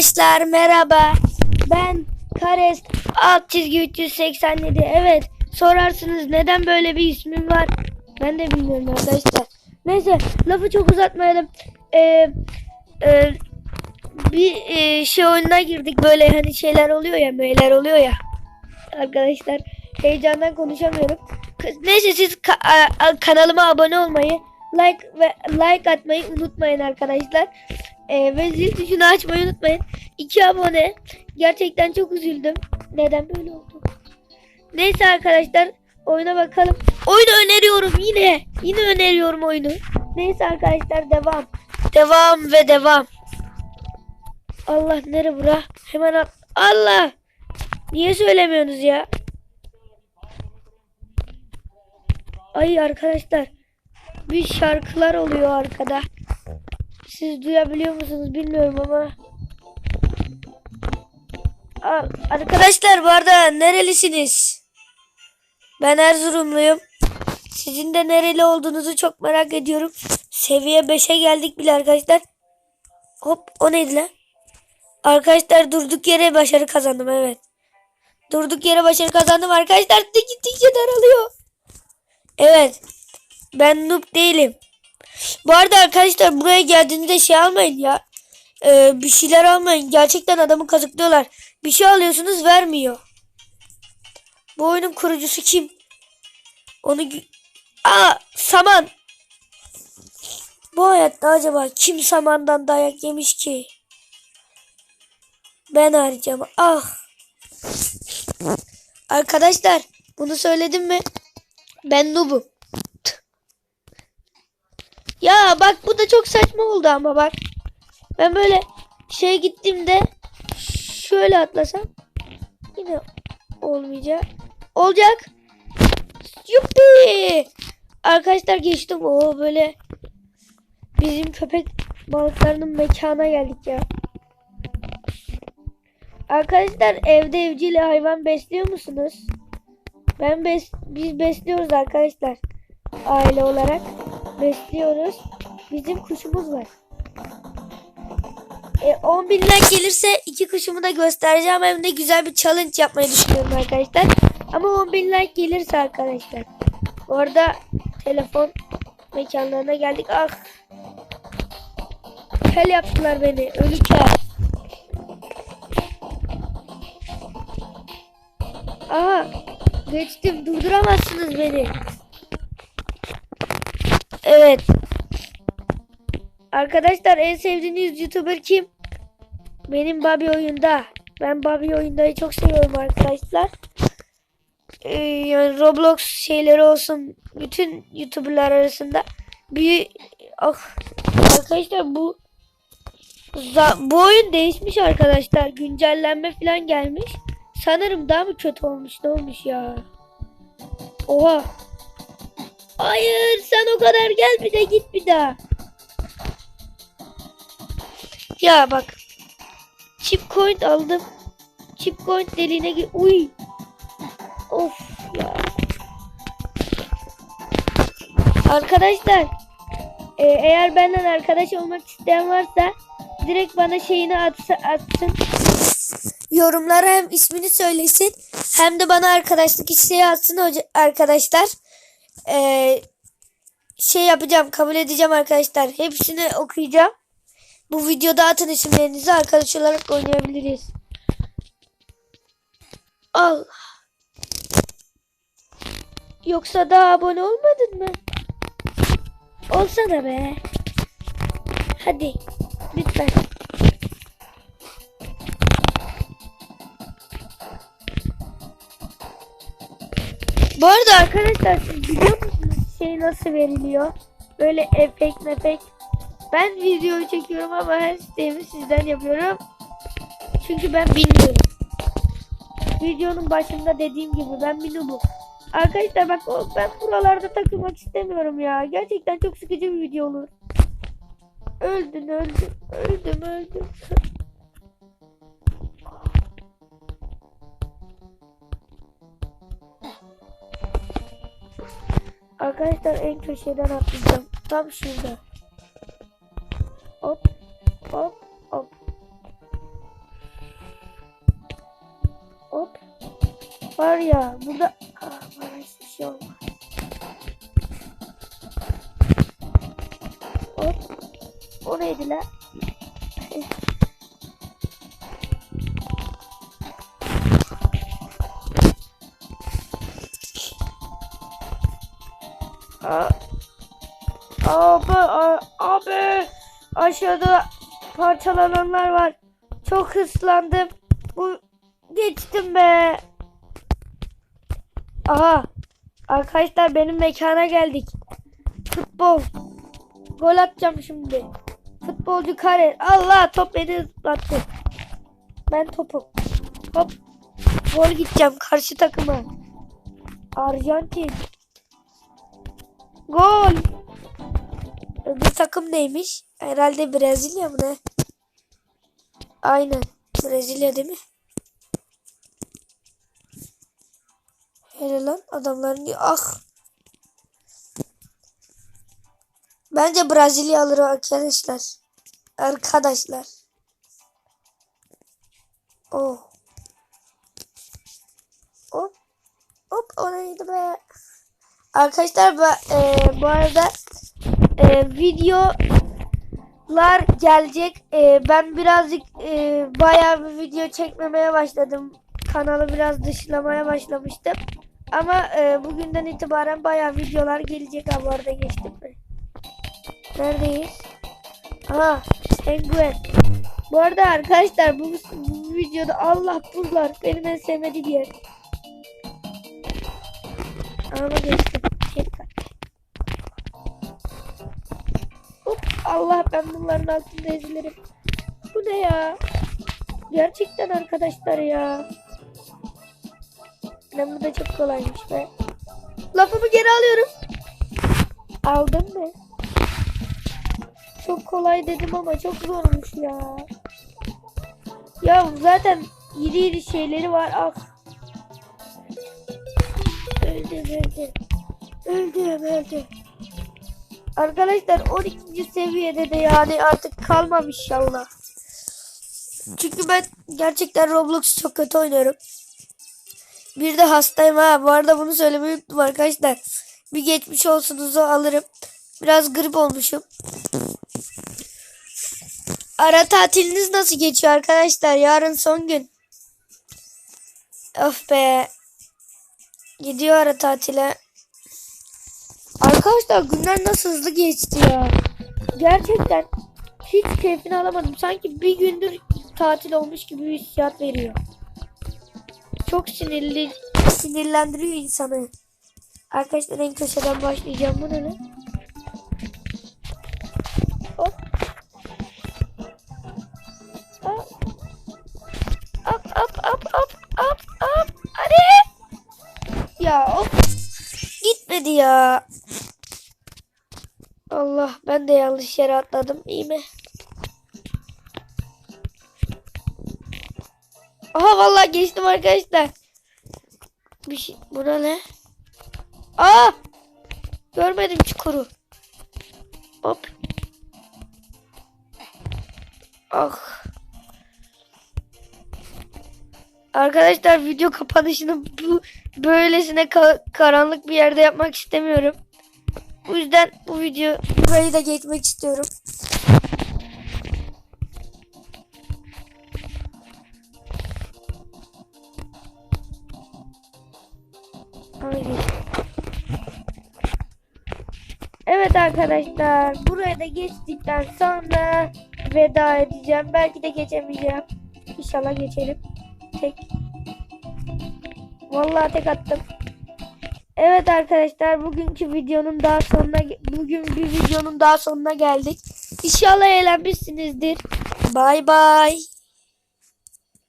Arkadaşlar merhaba. Ben Kares alt çizgi 387. Evet sorarsınız neden böyle bir ismim var? Ben de bilmiyorum arkadaşlar. Neyse lafı çok uzatmayalım. Ee, e, bir e, şey oyununa girdik böyle hani şeyler oluyor ya meyler oluyor ya. Arkadaşlar heyecandan konuşamıyorum. Neyse siz ka- kanalıma abone olmayı, like ve like atmayı unutmayın arkadaşlar. Ee, ve zil tuşunu açmayı unutmayın. 2 abone. Gerçekten çok üzüldüm. Neden böyle oldu? Neyse arkadaşlar oyuna bakalım. Oyunu öneriyorum yine. Yine öneriyorum oyunu. Neyse arkadaşlar devam. Devam ve devam. Allah nere bura? Hemen at. Allah. Niye söylemiyorsunuz ya? Ay arkadaşlar. Bir şarkılar oluyor arkada. Siz duyabiliyor musunuz bilmiyorum ama. Aa, arkadaşlar bu arada nerelisiniz? Ben Erzurumluyum. Sizin de nereli olduğunuzu çok merak ediyorum. Seviye 5'e geldik bile arkadaşlar. Hop o neydi lan? Arkadaşlar durduk yere başarı kazandım evet. Durduk yere başarı kazandım arkadaşlar. Da gittikçe daralıyor. Evet. Ben noob değilim. Bu arada arkadaşlar buraya geldiğinizde şey almayın ya. Ee, bir şeyler almayın. Gerçekten adamı kazıklıyorlar. Bir şey alıyorsunuz vermiyor. Bu oyunun kurucusu kim? Onu Aa saman. Bu hayatta acaba kim samandan dayak yemiş ki? Ben harcam. Ah. Arkadaşlar bunu söyledim mi? Ben noobum. Ya bak bu da çok saçma oldu ama bak. Ben böyle şey gittiğimde şöyle atlasam yine olmayacak. Olacak. Yuppi. Arkadaşlar geçtim. O böyle bizim köpek balıklarının mekana geldik ya. Arkadaşlar evde evcil hayvan besliyor musunuz? Ben bes biz besliyoruz arkadaşlar. Aile olarak besliyoruz. Bizim kuşumuz var. E, 10 bin like gelirse iki kuşumu da göstereceğim. Hem de güzel bir challenge yapmayı düşünüyorum arkadaşlar. Ama 10 bin like gelirse arkadaşlar. Orada telefon mekanlarına geldik. Ah. Kel yaptılar beni. Ölü kel. Aha. Geçtim. Durduramazsınız beni. Evet. Arkadaşlar en sevdiğiniz YouTuber kim? Benim Bobby oyunda. Ben Bobby oyundayı çok seviyorum arkadaşlar. Ee, yani Roblox şeyleri olsun bütün YouTuber'lar arasında bir ah arkadaşlar bu bu oyun değişmiş arkadaşlar. Güncellenme falan gelmiş. Sanırım daha mı kötü olmuş? Ne olmuş ya? Oha. Hayır sen o kadar gel bir de git bir daha. Ya bak. Chip coin aldım. Chip coin deliğine gir. Uy. Of ya. Arkadaşlar. e, eğer benden arkadaş olmak isteyen varsa direkt bana şeyini atsa, atsın. Yorumlara hem ismini söylesin hem de bana arkadaşlık isteği atsın arkadaşlar. Ee, şey yapacağım kabul edeceğim arkadaşlar. Hepsini okuyacağım. Bu videoda atın isimlerinizi arkadaş olarak oynayabiliriz. Allah. Yoksa daha abone olmadın mı? Olsana be. Hadi. Lütfen. Bu arada arkadaşlar siz biliyor musunuz şey nasıl veriliyor? Böyle efekt mefekt. Ben videoyu çekiyorum ama her sistemi sizden yapıyorum. Çünkü ben bilmiyorum. Videonun başında dediğim gibi ben bir noobum. Arkadaşlar bak ben buralarda takılmak istemiyorum ya. Gerçekten çok sıkıcı bir video olur. Öldün öldüm öldüm öldüm. Arkadaşlar en köşeden atlayacağım. Tam şurada. Hop hop hop. Hop. Var ya burada ah, bana hiçbir şey olmaz. Hop. O neydi lan? Abi, abi aşağıda parçalananlar var. Çok hırslandım. Bu geçtim be. Aha. Arkadaşlar benim mekana geldik. Futbol. Gol atacağım şimdi. Futbolcu kare. Allah top beni ıslattı. Ben topum. Hop. Gol gideceğim karşı takıma. Arjantin. Gol. Öbür takım neymiş? Herhalde Brezilya mı ne? Aynen. Brezilya değil mi? Hele lan adamların ah. Bence Brezilya alır arkadaşlar. Arkadaşlar. Oh. Arkadaşlar bu, e, bu arada e, videolar gelecek. E, ben birazcık e, bayağı bir video çekmemeye başladım. Kanalı biraz dışlamaya başlamıştım. Ama e, bugünden itibaren bayağı videolar gelecek. Ha bu arada geçtim mi? Neredeyiz? Aha penguen. Bu arada arkadaşlar bu, bu videoda Allah buralar benim en sevmediğim yer. Ama geçtim. Ben bunların altında ezilirim. Bu ne ya? Gerçekten arkadaşlar ya. Ben bu da çok kolaymış be. Lafımı geri alıyorum. Aldın mı? Çok kolay dedim ama çok zormuş ya. Ya zaten iri iri şeyleri var. Ah. Öldüm öldüm. Öldüm öldüm. Arkadaşlar 12. seviyede de yani artık kalmam inşallah. Çünkü ben gerçekten Roblox çok kötü oynuyorum. Bir de hastayım ha. Bu arada bunu söylemeyi unuttum arkadaşlar. Bir geçmiş olsunuzu alırım. Biraz grip olmuşum. Ara tatiliniz nasıl geçiyor arkadaşlar? Yarın son gün. Of be. Gidiyor ara tatile. Arkadaşlar günler nasıl hızlı geçti ya. Gerçekten hiç keyfini alamadım. Sanki bir gündür tatil olmuş gibi bir hissiyat veriyor. Çok sinirli, sinirlendiriyor insanı. Arkadaşlar en köşeden başlayacağım. Bu ne lan? Hop. Hop. Hop hop hop hop. Ya hop. Gitmedi ya. Allah ben de yanlış yere atladım. İyi mi? Aha vallahi geçtim arkadaşlar. Bir şey. Buna ne? Aa! Görmedim çukuru. Hop. Ah. Arkadaşlar video kapanışını bu böylesine ka- karanlık bir yerde yapmak istemiyorum. Bu yüzden bu video burayı da geçmek istiyorum. Evet arkadaşlar buraya da geçtikten sonra veda edeceğim. Belki de geçemeyeceğim. İnşallah geçerim. Tek. Vallahi tek attım. Evet arkadaşlar bugünkü videonun daha sonuna bugün bir videonun daha sonuna geldik. İnşallah eğlenmişsinizdir. Bay bay.